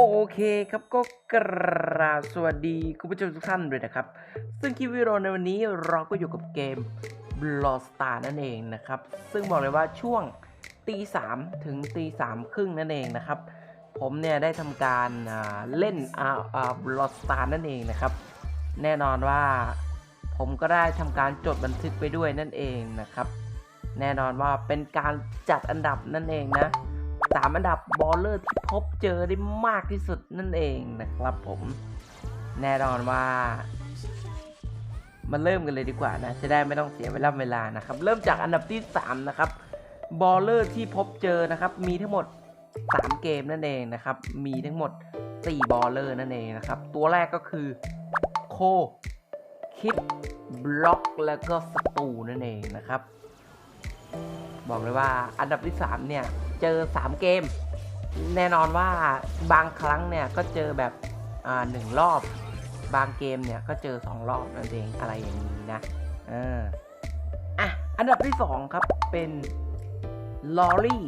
โอเคครับก็กราบสวัสดีคุณผู้ชมทุกท่านด้วยนะครับ ซึ่งคลิปวิดีโอในวันนี้เราก็อยู่กับเกม b l o Star นั่นเองนะครับ ซึ่งบอกเลยว่าช่วงตีสามถึงตีสามครึ่งนั่นเองนะครับ ผมเนี่ยได้ทำการเล่นอ่าอ่า b l o Star นั่นเองนะครับ แน่นอนว่าผมก็ได้ทำการจดบันทึกไปด้วยนั่นเองนะครับ แน่นอนว่าเป็นการจัดอันดับนั่นเองนะ สามอันดับบอลเลอร์ที่พบเจอได้มากที่สุดนั่นเองนะครับผม แน่นอนว่า มาเริ่มกันเลยดีกว่านะ จะได้ไม่ต้องเสียเวลาเวลานะครับ เริ่มจากอันดับที่ 3 นะครับบอลเลอร์ที่พบเจอนะครับ มีทั้งหมด 3 เกมนั่นเองนะครับ มีทั้งหมด 4 บอลเลอร์นั่นเองนะครับ ตัวแรกก็คือโคคิดบล็อกแล้วก็สตูนั่นเองนะครับ บอกเลยว่าอันดับที่ 3 เนี่ย เจอ 3 เกม แน่นอนว่าบางครั้งเนี่ย ก็เจอแบบอ่าหนึ่งรอบ บางเกมเนี่ย ก็เจอ 2 รอบนั่นเองอะไรอย่างนี้นะเอออะอันดับที่ 2 ครับเป็นลอรี่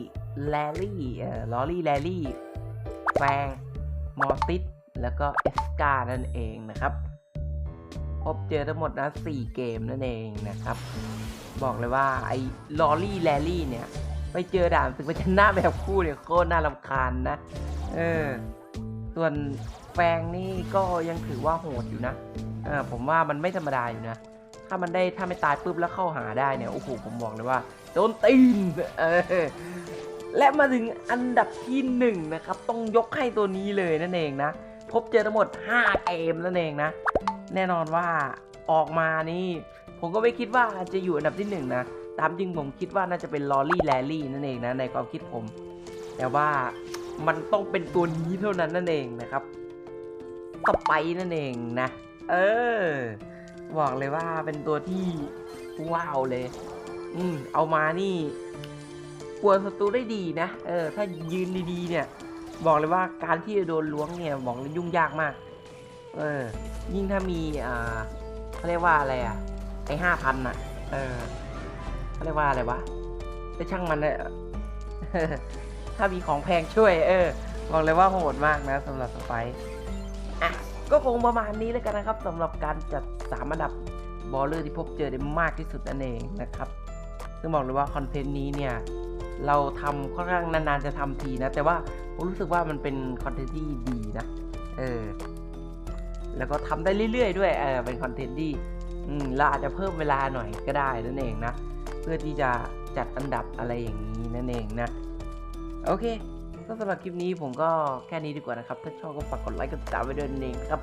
แลลี่เออลอรี่แลลี่แฟงมอร์ติสแล้วก็เอสกานั่นเองนะครับ พบเจอทั้งหมดนะ 4 เกมนั่นเองนะครับ บอกเลยว่าไอ้ลอรี่แลลี่เนี่ย ไปเจอด่านศึกประชันหน้าแบบคู่เนี่ยโคตรน่ารำคาญนะ เออ ส่วนแฟงนี่ก็ยังถือว่าโหดอยู่นะเออผมว่ามันไม่ธรรมดาอยู่นะ ถ้ามันได้ถ้าไม่ตายปุ๊บแล้วเข้าหาได้เนี่ย โอ้โห ผมบอกเลยว่าโดนตีนเออและมาถึงอันดับที่หนึ่งนะครับ ต้องยกให้ตัวนี้เลยนั่นเองนะ พบเจอทั้งหมด 5 เกมนั่นเองนะ แน่นอนว่าออกมานี่ ผมก็ไม่คิดว่าจะอยู่อันดับที่หนึ่งนะตามจริงผมคิดว่าน่าจะเป็นลอรี่แลลี่นั่นเองนะในความคิดผม แต่ว่ามันต้องเป็นตัวนี้เท่านั้นนั่นเองนะครับสไปนั่นเองนะ เออ บอกเลยว่าเป็นตัวที่ว้าวเลย อืมเอามานี่กวนศัตรูได้ดีนะ เออ ถ้ายืนดีๆเนี่ย บอกเลยว่าการที่จะโดนล้วงเนี่ย บอกเลยยุ่งยากมาก เออ ยิ่งถ้ามีอ่าเขาเรียกว่าอะไรอะ ไอห้าพันอะ เออเขาเรียกว่าอะไรวะไปช่างมันเลยถ้ามีของแพงช่วย เออบอกเลยว่าโหดมากนะสำหรับสไปซ์อะก็คงประมาณนี้แล้วกันนะครับสำหรับการจัดสามอันดับบอลเลอร์ที่พบเจอได้มากที่สุดนั่นเองนะครับ ซึ่งบอกเลยว่าคอนเทนต์นี้เนี่ยเราทำค่อนข้างนานๆจะทำทีนะ แต่ว่าผมรู้สึกว่ามันเป็นคอนเทนต์ที่ดีนะ เออ แล้วก็ทำได้เรื่อยๆ ด้วยเออเป็นคอนเทนต์ที่อืมเราอาจจะเพิ่มเวลาหน่อยก็ได้นั่นเองนะ เพื่อที่จะจัดอันดับอะไรอย่างนี้นั่นเองนะ โอเคก็สำหรับคลิปนี้ผมก็แค่นี้ดีกว่านะครับ ถ้าชอบก็ฝากกดไลค์กดติดตามไว้ด้วยนั่นเองครับ